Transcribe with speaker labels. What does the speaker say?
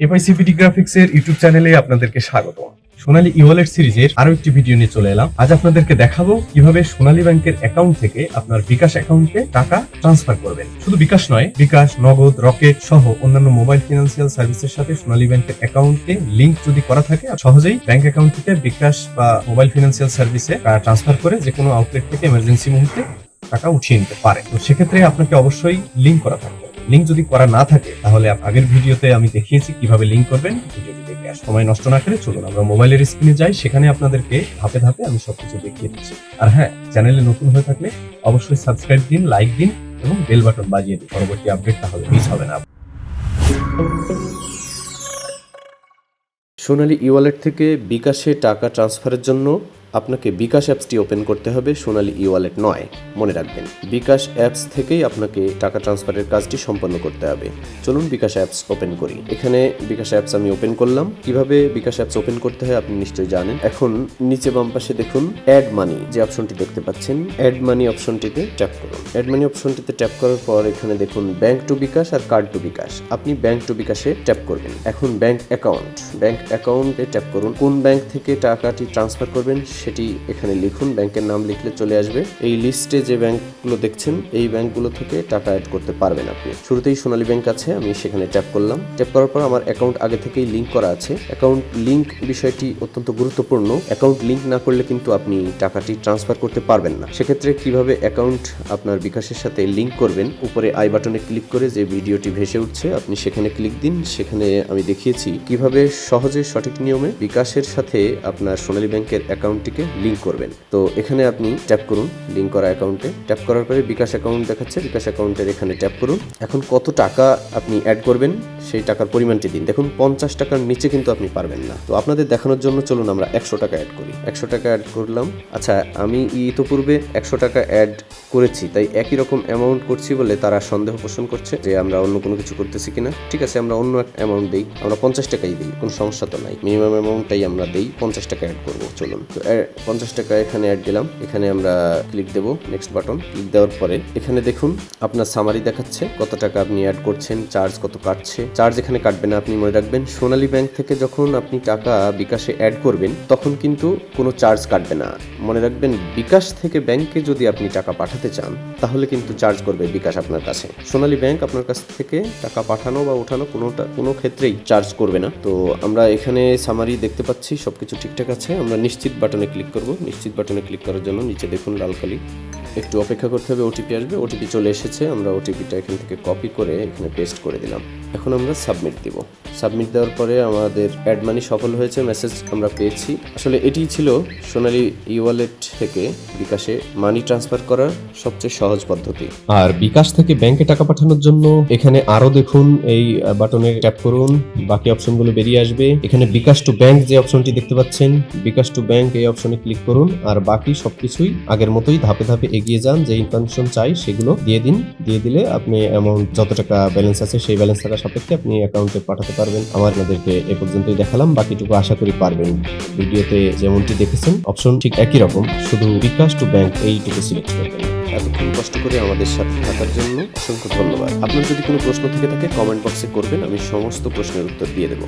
Speaker 1: F I C P T graphics এর YouTube চ্যানেলে আপনাদেরকে স্বাগত। সোনালী ইওয়ালেট সিরিজের আরও একটি ভিডিও নিয়ে চলে এলাম। আজ আপনাদেরকে দেখাবো কীভাবে সোনালী ব্যাংকের অ্যাকাউন্ট থেকে আপনার বিকাশ অ্যাকাউন্টে টাকা ট্রান্সফার করবেন। শুধু বিকাশ নয়, বিকাশ, নগদ, রকেট সহ অন্যান্য মোবাইল ফিনান্সিয়াল সার্ভিসের সাথে সোনালী ব্যাংকের অ্যাকাউন্টে লিংক যদি করা থাকে সহজেই ব্যাংক অ্যাকাউন্ট থেকে বিকাশ বা মোবাইল ফিনান্সিয়াল সার্ভিসে ট্রান্সফার করে যে কোনো আউটলেট থেকে এমার্জেন্সি মুহূর্তে টাকা উঠিয়ে নিতে পারে। তো সেক্ষেত্রে আপনাকে অবশ্যই লিংক করা থাকবে। লিংক যদি করা না থাকে, তাহলে আগের ভিডিওতে আমি দেখিয়েছি কীভাবে লিংক করবেন। সময় নষ্ট না করে, চলুন আমরা মোবাইলের স্ক্রিনে যাই। সেখানে আপনাদেরকে ধাপে ধাপে আমি সবকিছু দেখিয়ে দিচ্ছি। আর হ্যাঁ চ্যানেলে নতুন হয়ে থাকলে অবশ্যই সাবস্ক্রাইব দিন লাইক দিন এবং বেল বাটন বাজিয়ে দিন। পরবর্তী আপডেট তাহলে মিস হবে না।
Speaker 2: সোনালী ই ওয়ালেট থেকে বিকাশে টাকা ট্রান্সফারের জন্য আপনাকে বিকাশ অ্যাপসটি ওপেন করতে হবে সোনালি ই ওয়ালেট নয়। মনে রাখবেন, বিকাশ অ্যাপস থেকেই আপনাকে টাকা ট্রান্সফারের কাজটি সম্পন্ন করতে হবে। চলুন বিকাশ অ্যাপস ওপেন করি। এখানে বিকাশ অ্যাপস আমি ওপেন করলাম। কীভাবে বিকাশ অ্যাপস ওপেন করতে হয় আপনি নিশ্চয়ই জানেন। এখন নিচে বাম পাশে দেখুন অ্যাড মানি, যে অপশনটি দেখতে পাচ্ছেন। অ্যাড মানি অপশনটিতে ট্যাপ করুন। অ্যাড মানি অপশনটিতে ট্যাপ করার পর এখানে দেখুন ব্যাংক টু বিকাশ আর কার্ড টু বিকাশ। আপনি ব্যাংক টু বিকাশে ট্যাপ করবেন। এখন ব্যাংক অ্যাকাউন্ট। ব্যাংক অ্যাকাউন্টে ট্যাপ করুন। কোন ব্যাংক থেকে টাকাটি ট্রান্সফার করবেন সেটি এখানে লিখুন, ব্যাংকের নাম লিখলে চলে আসবে। এই লিস্টে যে ব্যাংকগুলো দেখছেন, এই ব্যাংকগুলো থেকে টাকা অ্যাড করতে পারবেন আপনি। শুরুতেই সোনালী ব্যাংক আছে, আমি সেখানে ট্যাপ করলাম। ট্যাপ করার পর আমার অ্যাকাউন্ট আগে থেকেই লিঙ্ক করা আছে। অ্যাকাউন্ট লিঙ্ক বিষয়টি অত্যন্ত গুরুত্বপূর্ণ। অ্যাকাউন্ট লিঙ্ক না করলে কিন্তু আপনি টাকাটি ট্রান্সফার করতে পারবেন না। সেক্ষেত্রে কীভাবে অ্যাকাউন্ট আপনার বিকাশের সাথে লিঙ্ক করবেন, উপরে আই বাটনে ক্লিক করে যে ভিডিওটি ভেসে উঠছে, আপনি সেখানে ক্লিক দিন। সেখানে আমি দেখিয়েছি কীভাবে সহজে সঠিক নিয়মে বিকাশের সাথে আপনার সোনালী ব্যাংকের অ্যাকাউন্টটিকে লিংক করবেন। তো এখানে আপনি ট্যাপ করুন লিঙ্ক করা অ্যাকাউন্টে। ট্যাপ করার পরে বিকাশ অ্যাকাউন্ট দেখাচ্ছে, বিকাশ অ্যাকাউন্টের এখানে ট্যাপ করুন। এখন কত টাকা আপনি অ্যাড করবেন, সেই টাকার পরিমাণটি দিন। দেখুন, পঞ্চাশ টাকার নিচে কিন্তু আপনি পারবেন না। তো আপনাদের দেখানোর জন্য চলুন আমরা একশো টাকা অ্যাড করি। একশো টাকা অ্যাড করলাম। আচ্ছা আমি ইতোপূর্বে একশো টাকা অ্যাড করেছি, তাই একই রকম অ্যামাউন্ট করছি বলে তারা সন্দেহ পোষণ করছে যে আমরা অন্য কোনো কিছু করতেছি কিনা। ঠিক আছে, আমরা অন্য এক অ্যামাউন্ট দিই। আমরা পঞ্চাশ টাকাই দিই, কোনো সমস্যা তো নাই। মিনিমাম অ্যামাউন্টটাই আমরা দিই, পঞ্চাশ টাকা অ্যাড করব। চলুন, তো পঞ্চাশ টাকা এখানে অ্যাড দিলাম। এখানে আমরা ক্লিক দেবো নেক্সট বাটন ক্লিক দেওয়ার পরে এখানে দেখুন আপনার সামারি দেখাচ্ছে, কত টাকা আপনি অ্যাড করছেন চার্জ কত কাটছে। চার্জ এখানে কাটবে না, আপনি মনে রাখবেন, সোনালী ব্যাংক থেকে যখন আপনি টাকা বিকাশে অ্যাড করবেন, তখন কিন্তু কোনো চার্জ কাটবে না। মনে রাখবেন, বিকাশ থেকে ব্যাংকে যদি আপনি টাকা পাঠাতে চান, তাহলে কিন্তু চার্জ করবে বিকাশ আপনার কাছে। সোনালী ব্যাংক আপনার কাছ থেকে টাকা পাঠানো বা ওঠানো কোনোটা, কোনো ক্ষেত্রেই চার্জ করবে না। তো আমরা এখানে সামারি দেখতে পাচ্ছি, সবকিছু ঠিকঠাক আছে। আমরা নিশ্চিত বাটনে ক্লিক করব। নিশ্চিত বাটনে ক্লিক করার জন্য নিচে দেখুন লাল কালি। একটু অপেক্ষা করতে হবে ওটিপি আসবে ওটিপি চলে এসেছে, আমরা ওটিপিটা এখান থেকে কপি করে এখানে পেস্ট করে দিলাম। এখন আমরা সাবমিট দিব। সাবমিট দেওয়ার পরে আমাদের অ্যাড মানি সফল হয়েছে মেসেজ আমরা পেয়েছি। আসলে এটিই ছিল সোনালি ই ওয়ালেট থেকে বিকাশে মানি ট্রান্সফার করার সবচেয়ে সহজ পদ্ধতি।
Speaker 3: আর বিকাশ থেকে ব্যাংকে টাকা পাঠানোর জন্য এখানে আরও দেখুন, এই বাটনে ট্যাপ করুন, বাকি অপশনগুলো বেরিয়ে আসবে। এখানে বিকাশ টু ব্যাংক যে অপশনটি দেখতে পাচ্ছেন, বিকাশ টু ব্যাংক এই অপশনে ক্লিক করুন, আর বাকি সবকিছুই আগের মতোই ধাপে ধাপে এগিয়ে যান যে ইনফরমেশন চাই সেগুলো দিয়ে দিন। দিয়ে দিলে আপনি অ্যামাউন্ট যত টাকা ব্যালেন্স আছে সেই ব্যালেন্স টাকা সাপেক্ষে আপনি অ্যাকাউন্টে পাঠাতে পারবেন। আমার আপনাদেরকে এ পর্যন্তই দেখালাম, বাকিটুকু আশা করি পারবেন। ভিডিওতে যেমনটি দেখেছেন অপশন ঠিক একই রকম, শুধু বিকাশ টু ব্যাংক এইটুকু সিলেক্ট করবেন।
Speaker 2: এতক্ষণ কষ্ট করে আমাদের সাথে থাকার জন্য অসংখ্য ধন্যবাদ। আপনার যদি কোনো প্রশ্ন থেকে থাকে কমেন্ট বক্সে করবেন, আমি সমস্ত প্রশ্নের উত্তর দিয়ে দেবো।